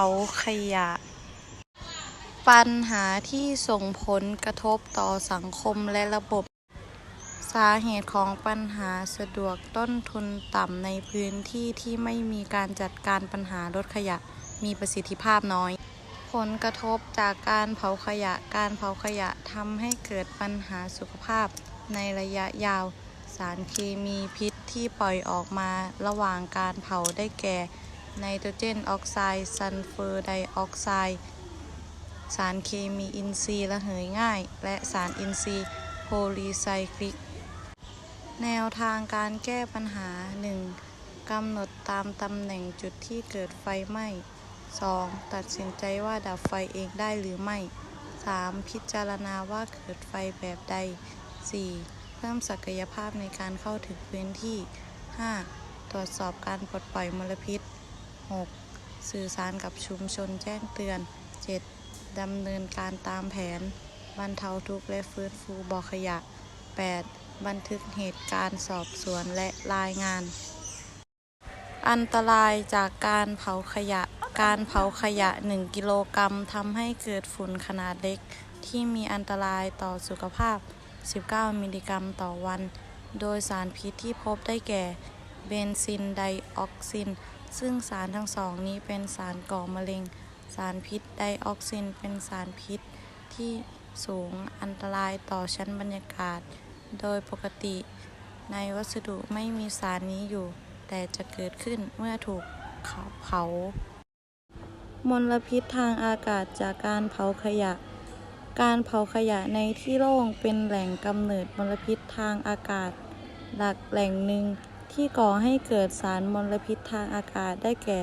าขยะ ปัญหาที่ส่งผลกระทบต่อสังคมและระบบ สาเหตุของปัญหาสะดวกต้นทุนต่ำในพื้นที่ที่ไม่มีการจัดการปัญหาลดขยะมีประสิทธิภาพน้อย ผลกระทบจากการเผาขยะ การเผาขยะทำให้เกิดปัญหาสุขภาพในระยะยาว สารเคมีพิษที่ปล่อยออกมาระหว่างการเผาได้แก่ ไนโตรเจนออกไซด์ซัลเฟอร์ไดออกไซด์สารเคมีอินทรีย์ระเหยง่าย และสารอินทรีย์โพลีไซคลิก แนวทางการแก้ปัญหา 1. กำหนดตามตำแหน่งจุดที่เกิดไฟไหม้ 2. ตัดสินใจว่าดับไฟเองได้หรือไม่ 3. พิจารณาว่าเกิดไฟแบบใด 4. เพิ่มศักยภาพในการเข้าถึงพื้นที่ 5. ตรวจสอบการปลดปล่อยมลพิษ 6. สื่อสารกับชุมชนแจ้งเตือน 7. ดำเนินการตามแผน บรรเทาทุกข์และฟื้นฟูบ่อขยะ 8. บันทึกเหตุการณ์สอบสวนและรายงาน อันตรายจากการเผาขยะ การเผาขยะ 1 กิโลกรัมทำให้เกิดฝุ่นขนาดเล็ก ที่มีอันตรายต่อสุขภาพ 19 มิลลิกรัมต่อวัน โดยสารพิษที่พบได้แก่ เบนซินไดออกซิน ซึ่งสารทั้งสองนี้เป็นสารก่อมะเร็ง สารพิษไดออกซินเป็นสารพิษที่สูงอันตรายต่อชั้นบรรยากาศ โดยปกติในวัสดุไม่มีสารนี้อยู่ แต่จะเกิดขึ้นเมื่อถูกเผา มลพิษทางอากาศจากการเผาขยะ การเผาขยะในที่โล่งเป็นแหล่งกำเนิดมลพิษทางอากาศ หลักแหล่งหนึ่ง ที่ก่อให้เกิดสารมลพิษทางอากาศได้แก่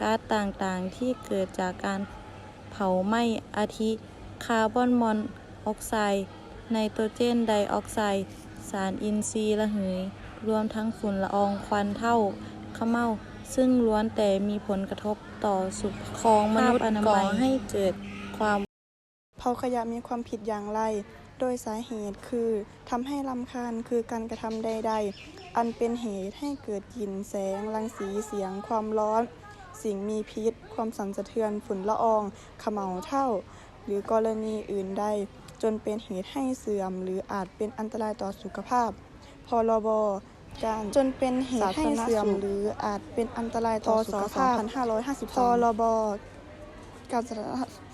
ก๊าซต่างๆ ที่เกิดจากการเผาไหม้อาทิ คาร์บอนมอนอกไซด์ ไนโตรเจนไดออกไซด์ สารอินทรีย์ระเหย รวมทั้งฝุ่นละอองควันเท่าขะเมาซึ่งล้วนแต่มีผลกระทบต่อสุขของมนุษย์ก่อให้เกิดความเผาขยะมีความผิดอย่างไรโดยสาเหตุคือทำให้ลำคาญคือการกระทำใด ๆ อันเป็นเหตุให้เกิดกลิ่นแสง รังสีเสียง ความร้อน สิ่งมีพิษ ความสั่นสะเทือนฝุ่นละอองเขม่าเท่า หรือกรณีอื่นใด จนเป็นเหตุให้เสื่อม หรืออาจเป็นอันตรายต่อสุขภาพ พรบการจนเป็นเหตุให้เสื่อม หรืออาจเป็นอันตรายต่อสุขภาพพรบการสาธารณ